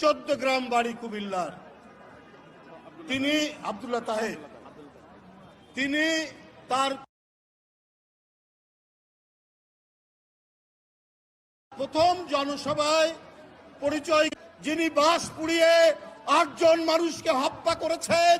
চোদ্দ গ্রাম বাড়ি কুমিল্লার। তিনি আবদুল্লাহ তাহের। তিনি তার প্রথম জনসভায় পরিচয় যিনি বাস পুড়িয়ে আটজন মানুষকে হত্যা করেছেন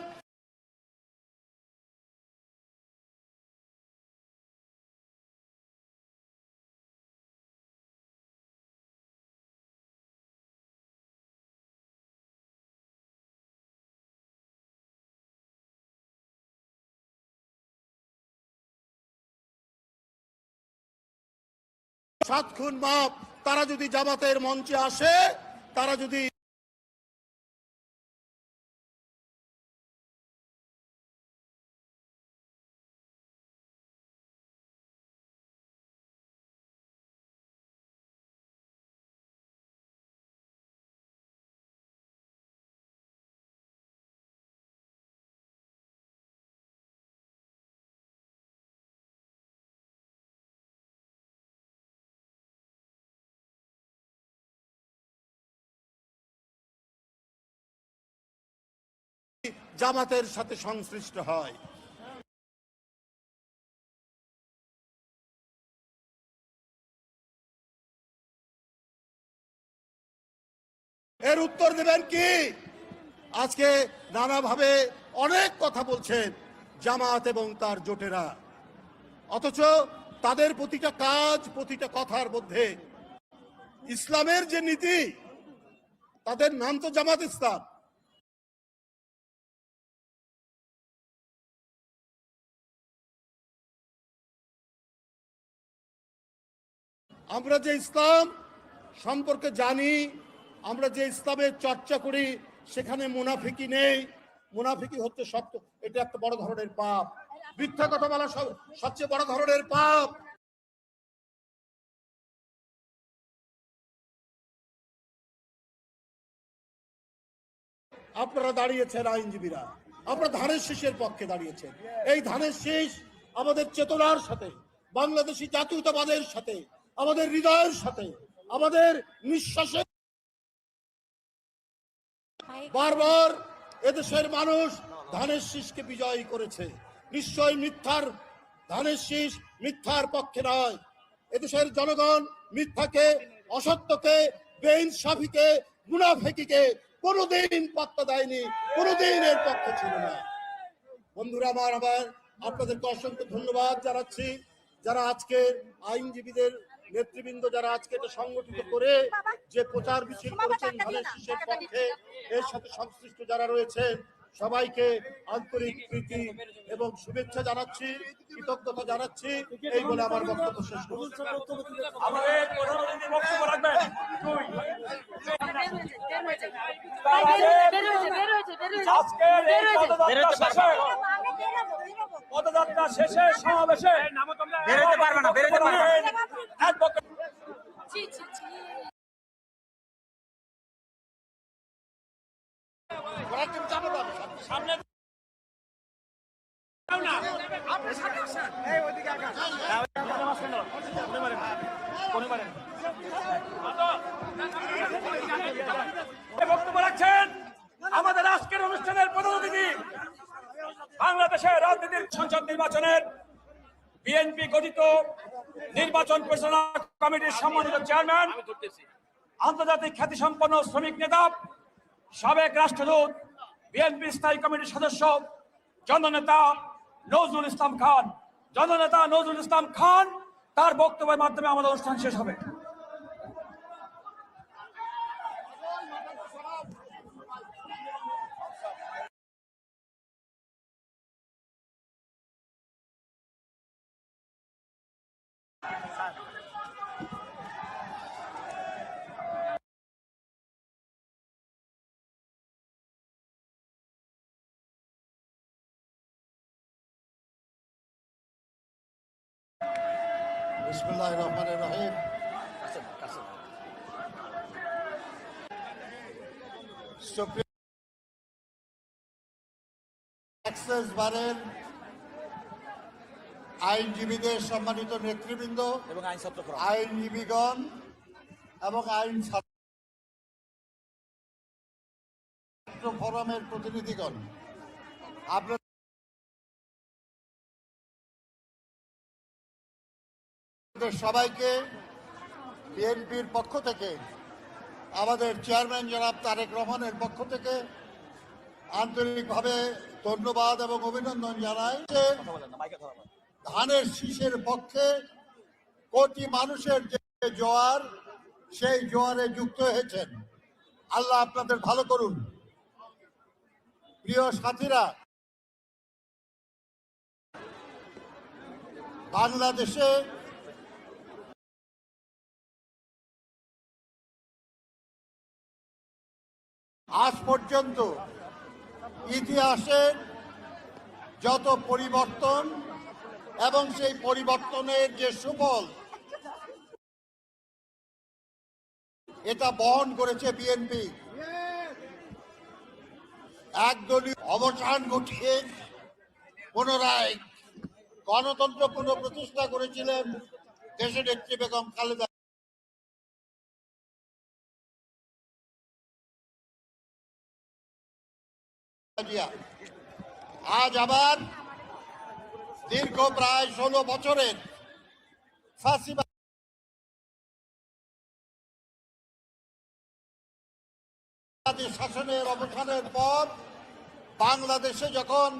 সাত খুন বাপ তারা যদি জামাতের মঞ্চে আসে তারা যদি জামাতের সাথে সংশ্লিষ্ট হয়। এর উত্তর দেবেন কি? আজকে নানাভাবে অনেক কথা বলছেন জামাত এবং তার জোটেরা। অথচ তাদের প্রতিটা কাজ, প্রতিটা কথার মধ্যে ইসলামের যে নীতি, তাদের নাম তো জামাত ইসলাম। আমরা যে ইসলাম সম্পর্কে জানি, আমরা যে ইসলামের চর্চা করি, সেখানে মুনাফিকি নেই। মুনাফিকি হচ্ছে সত্য, এটা একটা বড় ধরনের পাপ। মিথ্যা কথা বলা সব- সবচেয়ে বড় ধরনের পাপ। আপনারা দাঁড়িয়েছেন আইনজীবীরা, আপনারা ধানের শীষের পক্ষে দাঁড়িয়েছেন। এই ধানের শীষ আমাদের চেতনার সাথে, বাংলাদেশি জাতীয়তাবাদের সাথে আমাদের হৃদয়ের সাথে, আমাদের নিঃশ্বাসের বারবার এদেশের মানুষ ধানের শীষকে বিজয় করেছে। নিশ্চয় মিথ্যার, ধানের শীষ মিথ্যার পক্ষে নয়। এদেশের জনগণ মিথ্যাকে, অসত্যকে, বেইনসাফিকে মুনাফেকিকে কোনোদিন পাত্তা দেয়নি, কোনোদিন এর পক্ষে ছিল না। বন্ধুরা আমার আমার আপনাদেরকে অসংখ্য ধন্যবাদ জানাচ্ছি, যারা আজকে আইনজীবীদের নেতৃবৃন্দ যারা আজকে এটা সংগঠিত করে যে প্রচার মিছিল করেছেন ধানের শীষের পক্ষে এর সাথে সংশ্লিষ্ট যারা রয়েছেন সবাইকে আন্তরিক প্রীতি এবং শুভেচ্ছা জানাচ্ছি কৃতজ্ঞতা জানাচ্ছি এই বলে আমার বক্তব্য শেষ করছি। আমাদের পদযাত্রা শেষে সমাবেশে বেরোতে পারবে না, বেরোতে পারবে সামনে বক্তব্য নির্বাচনের বিএনপি গঠিত নির্বাচন পরিচালনা কমিটির সম্মানিত চেয়ারম্যান, আন্তর্জাতিক খ্যাতিসম্পন্ন শ্রমিক নেতা, সাবেক রাষ্ট্রদূত, বিএনপি স্থায়ী কমিটির সদস্য, জননেতা নজরুল ইসলাম খান। জননেতা নজরুল ইসলাম খান, তার বক্তব্যের মাধ্যমে আমাদের অনুষ্ঠান শেষ হবে। বিসমুল্লাহ রহমান রহিম অ্যাক্সেস বারের আইনজীবীদের সম্মানিত নেতৃবৃন্দ এবং আইন ছাত্র আইনজীবীগণ এবং আইন ছাত্র ফোরামের প্রতিনিধিগণ আপনার আপনাদের সবাইকে বিএনপির পক্ষ থেকে, আমাদের চেয়ারম্যান জনাব তারেক রহমানের পক্ষ থেকে আন্তরিকভাবে ধন্যবাদ এবং অভিনন্দন জানাই ধানের শীষের পক্ষে কোটি মানুষের যে জোয়ার, সেই জোয়ারে যুক্ত হয়েছেন। আল্লাহ আপনাদের ভালো করুন। প্রিয় সাথীরা, বাংলাদেশে আজ পর্যন্ত ইতিহাসের যত পরিবর্তন এবং সেই পরিবর্তনের যে সুফল, এটা বহন করেছে বিএনপি। একদলীয় অবসান ঘটিয়ে পুনরায় গণতন্ত্র পুনঃপ্রতিষ্ঠা করেছিলেন দেশের নেত্রী বেগম খালেদা আজ আবার দীর্ঘ প্রায় ষোলো বছরের শাসনের অবসানের পর বাংলাদেশে যখন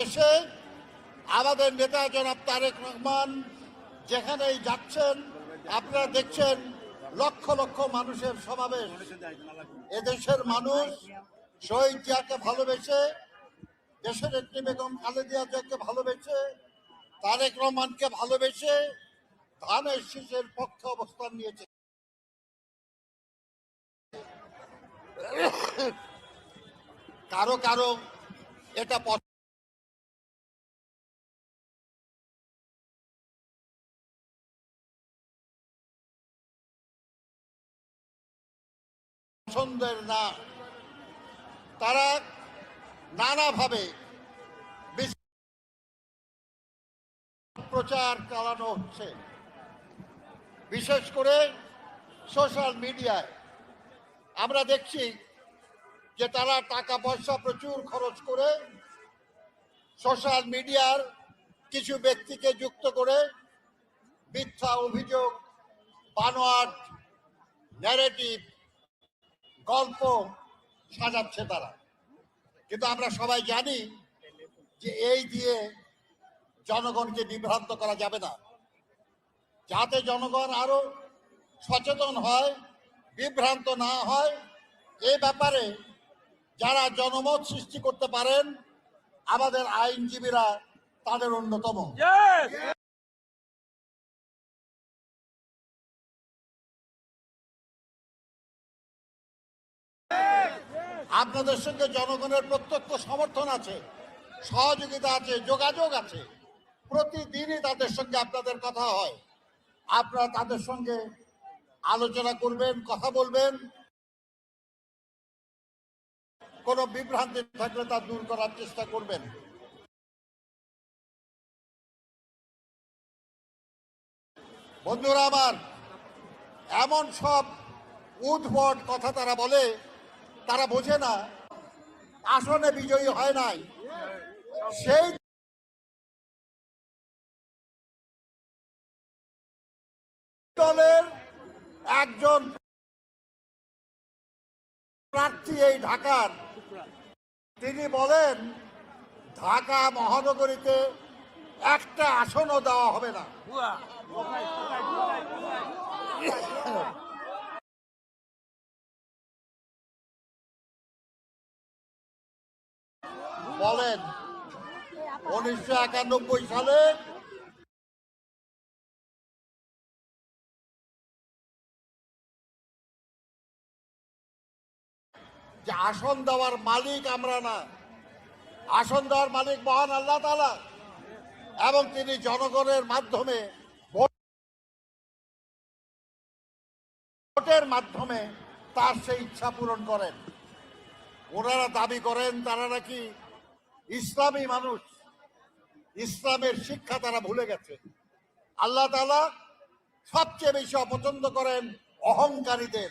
এসে আমাদের নেতা জনাব তারেক রহমান যেখানেই যাচ্ছেন, আপনারা দেখছেন লক্ষ লক্ষ মানুষের সমাবেশ। এদেশের মানুষ শহীদ জিয়াকে ভালোবেসে, দেশের একটি বেগম খালেদিয়া জিয়াকে ভালোবেসে, তারেক রহমানকে ভালোবেসে ধানের শীষের পক্ষে অবস্থান নিয়েছে। কারও কারও এটা পছন্দের না, তারা নানাভাবে প্রচার চালানো হচ্ছে। বিশেষ করে সোশ্যাল মিডিয়ায়। আমরা দেখছি যে তারা টাকা পয়সা প্রচুর খরচ করে সোশ্যাল মিডিয়ার কিছু ব্যক্তিকে যুক্ত করে মিথ্যা অভিযোগ, বানোয়াট ন্যারেটিভ গল্প সাজাচ্ছে তারা। কিন্তু আমরা সবাই জানি যে এই দিয়ে জনগণকে বিভ্রান্ত করা যাবে না। যাতে জনগণ আরও সচেতন হয়, বিভ্রান্ত না হয় এই ব্যাপারে যারা জনমত সৃষ্টি করতে পারেন, আমাদের আইনজীবীরা তাদের অন্যতম। আপনাদের সঙ্গে জনগণের প্রত্যক্ষ সমর্থন আছে, সহযোগিতা আছে, যোগাযোগ আছে। প্রতিদিনই তাদের সঙ্গে আপনাদের কথা হয়। আপনারা তাদের সঙ্গে আলোচনা করবেন, কথা বলবেন। কোনো বিভ্রান্তি থাকলে তা দূর করার চেষ্টা করবেন। বন্ধুরা আমার, এমন সব উদ্ভট কথা তারা বলে তারা বোঝে না, আসনে বিজয়ী হয় নাই। সেই দলের একজন প্রার্থী এই ঢাকার, তিনি বলেন, ঢাকা মহানগরীতে একটা আসনও দেওয়া হবে না। বলেন, উনিশশো একানব্বই সালে যে আসন দেওয়ার মালিক আমরা না, আসন দেওয়ার মালিক মহান আল্লাহ তালা এবং তিনি জনগণের মাধ্যমে ভোটের মাধ্যমে তার সেই ইচ্ছা পূরণ করেন। ওনারা দাবি করেন, তারা নাকি ইসলামী মানুষ, ইসলামের শিক্ষা তারা ভুলে গেছে। আল্লাহ তাআলা সবচেয়ে বেশি অপছন্দ করেন অহংকারীদের।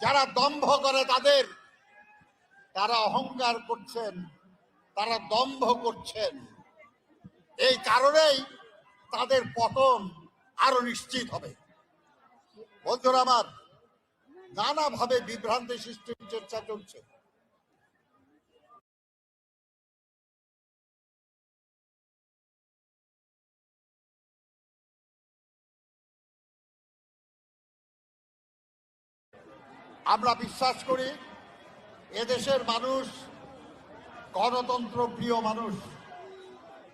যারা দম্ভ করে তাদের, তারা অহংকার করছেন, তারা দম্ভ করছেন। এই কারণেই তাদের পতন আরও নিশ্চিত হবে। বন্ধুরা আমার, নানাভাবে বিভ্রান্তি সৃষ্টির চেষ্টা চলছে। আমরা বিশ্বাস করি এদেশের মানুষ গণতন্ত্র প্রিয় মানুষ।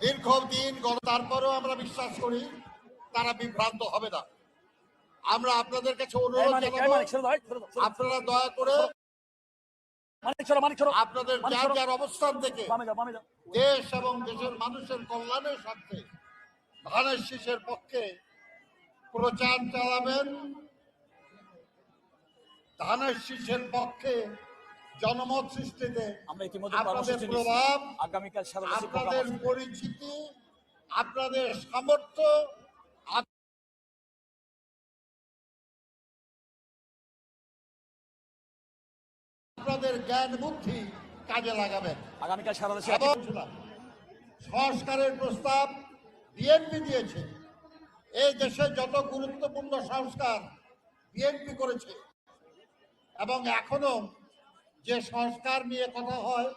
দীর্ঘদিন গণ তারপরেও আমরা বিশ্বাস করি তারা বিভ্রান্ত হবে না। আমরা আপনাদের কাছে অনুরোধ। আপনারা দয়া করে আপনাদের যার যার অবস্থান থেকে। দেশ এবং দেশের মানুষের কল্যাণের স্বার্থে ধানের শীষের পক্ষে প্রচার চালাবেন। ধানের শীষের পক্ষে জনমত সৃষ্টিতে আমরা ইতিমধ্যে আপনাদের প্রভাব আগামীকাল আপনাদের পরিচিতি আপনাদের সামর্থ্য আপনাদের জ্ঞান বুদ্ধি কাজে লাগাবেন। আগামীকাল সারা দেশে সংস্কারের প্রস্তাব বিএনপি দিয়েছে। এই দেশে যত গুরুত্বপূর্ণ সংস্কার বিএনপি করেছে এবং এখনও যে সংস্কার নিয়ে কথা হয়,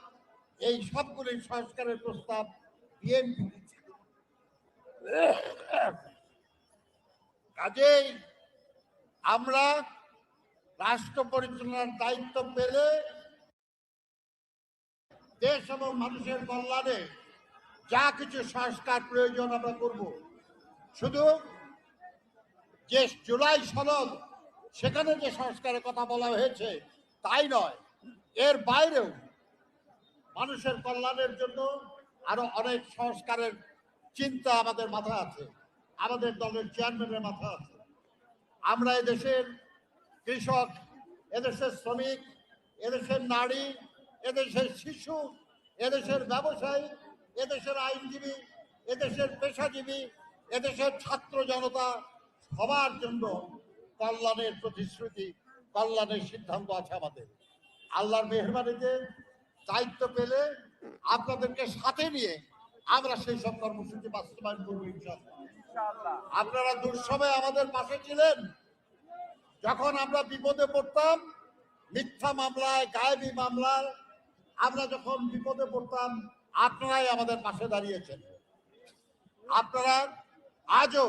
এই সবগুলি সংস্কারের প্রস্তাব বিএনপি কাজেই আমরা রাষ্ট্র পরিচালনার দায়িত্ব পেলে দেশ এবং মানুষের কল্যাণে যা কিছু সংস্কার প্রয়োজন আমরা করব। শুধু যে জুলাই সনদ সেখানে যে সংস্কারের কথা বলা হয়েছে, তাই নয়। এর বাইরেও মানুষের কল্যাণের জন্য আরও অনেক সংস্কারের চিন্তা আমাদের মাথা আছে, আমাদের দলের চেয়ারম্যানের মাথা আছে। আমরা এদেশের কৃষক, এদেশের শ্রমিক, এদেশের নারী, এদেশের শিশু, এদেশের ব্যবসায়ী, এদেশের আইনজীবী, এদেশের পেশাজীবী, এদেশের ছাত্র জনতা সবার জন্য কল্যাণের প্রতিশ্রুতি কল্যাণের সিদ্ধান্ত আছে আমাদের। আল্লাহর মেহরবানিতে দায়িত্ব পেলে আপনাদেরকে সাথে নিয়ে আমরা সেই সব কর্মসূচি বাস্তবায়ন করব আপনারা দুঃসময়ে আমাদের পাশে ছিলেন। যখন আমরা বিপদে পড়তাম মিথ্যা মামলায় গায়েবী মামলায় আমরা যখন বিপদে পড়তাম আপনারাই আমাদের পাশে দাঁড়িয়েছেন। আপনারা আজও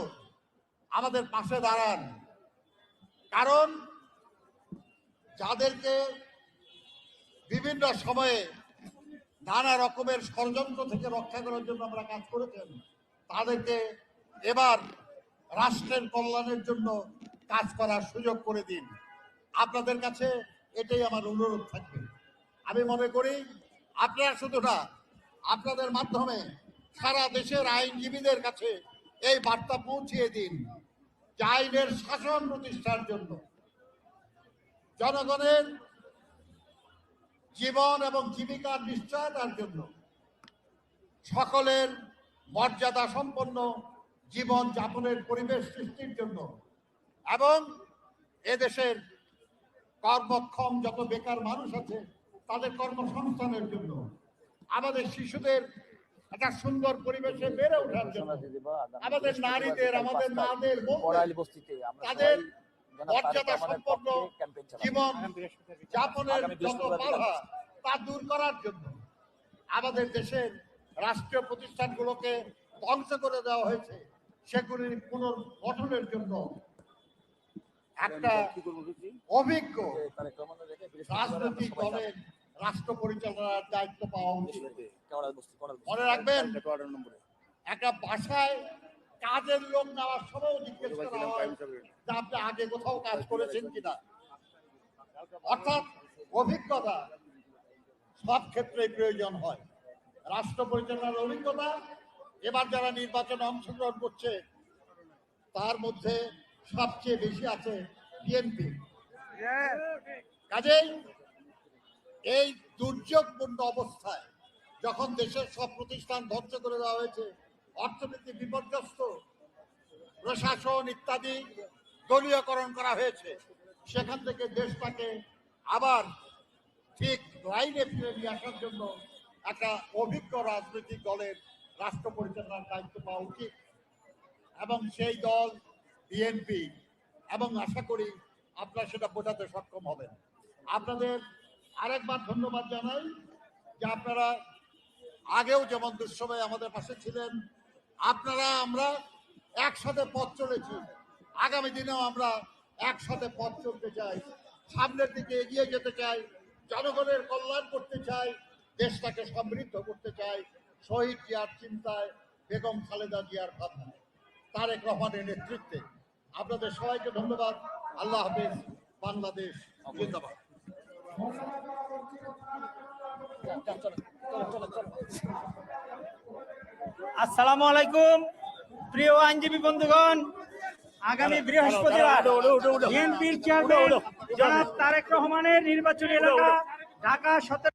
আমাদের পাশে দাঁড়ান। কারণ যাদেরকে বিভিন্ন সময়ে নানা রকমের ষড়যন্ত্র থেকে রক্ষা করার জন্য আমরা কাজ করেছেন, তাদেরকে এবার রাষ্ট্রের কল্যাণের জন্য কাজ করার সুযোগ করে দিন। আপনাদের কাছে এটাই আমার অনুরোধ থাকবে। আমি মনে করি আপনারা শুধু না, আপনাদের মাধ্যমে সারা দেশের আইনজীবীদের কাছে এই বার্তা পৌঁছিয়ে দিন। যে আইনের শাসন প্রতিষ্ঠার জন্য জনগণের জীবন এবং জীবিকার নিশ্চয়তার জন্য সকলের মর্যাদা সম্পন্ন জীবন যাপনের পরিবেশ সৃষ্টির জন্য এবং এদেশের কর্মক্ষম যত বেকার মানুষ আছে, তাদের কর্মসংস্থানের জন্য। আমাদের শিশুদের একটা সুন্দর পরিবেশে বেড়ে ওঠার জন্য। আমাদের নারীদের আমাদের মাদের তাদের মর্যাদা সম্পন্ন জীবন যাপনের যত বাধা তা দূর করার জন্য আমাদের দেশের রাষ্ট্রীয় প্রতিষ্ঠানগুলোকে ধ্বংস করে দেওয়া হয়েছে সেগুলির পুনর্গঠনের জন্য একটা অভিজ্ঞ রাজনৈতিক দলের রাষ্ট্র পরিচালনার দায়িত্ব পাওয়া উচিত। মনে রাখবেন একটা বাসায় কাজের লোক নেওয়ার সময় জিজ্ঞেস করা হয় যে আপনি আগে কোথাও কাজ করেছেন কিনা? অর্থাৎ অভিজ্ঞতা সব ক্ষেত্রে প্রয়োজন হয়। রাষ্ট্র পরিচালনার অভিজ্ঞতা এবার যারা নির্বাচনে অংশগ্রহণ করছে তার মধ্যে সবচেয়ে বেশি আছে বিএনপি। কাজেই এই দুর্যোগপূর্ণ অবস্থায় যখন দেশের সব প্রতিষ্ঠান ধ্বংস করে দেওয়া হয়েছে, অর্থনীতি বিপর্যস্ত, প্রশাসন ইত্যাদি দলীয়করণ করা হয়েছে, সেখান থেকে দেশটাকে আবার ঠিক লাইনে ফিরে নিয়ে আসার জন্য একটা অভিজ্ঞ রাজনৈতিক দলের রাষ্ট্র পরিচালনার দায়িত্ব পাওয়া উচিত। এবং সেই দল, বিএনপি, এবং আশা করি আপনারা সেটা বোঝাতে সক্ষম হবেন। আপনাদের আরেকবার ধন্যবাদ জানাই যে আপনারা আগেও যেমন দুঃসময়ে আমাদের পাশে ছিলেন, আপনারা আমরা একসাথে পথ চলেছি। আগামী দিনেও আমরা একসাথে পথ চলতে চাই, সামনের দিকে এগিয়ে যেতে চাই, জনগণের কল্যাণ করতে চাই, দেশটাকে সমৃদ্ধ করতে চাই। শহীদ জিয়ার চিন্তায় বেগম খালেদা জিয়ার ভাবনায় তারেক রহমানের নেতৃত্বে। আপনাদের সবাইকে ধন্যবাদ। আল্লাহ হাফিজ। বাংলাদেশ জিন্দাবাদ। আসসালামু আলাইকুম প্রিয় আইনজীবী বন্ধুগণ। আগামী বৃহস্পতিবার বিএনপির চেয়ারম্যান জনাব তারেক রহমানের নির্বাচনী এলাকা ঢাকা সতেরো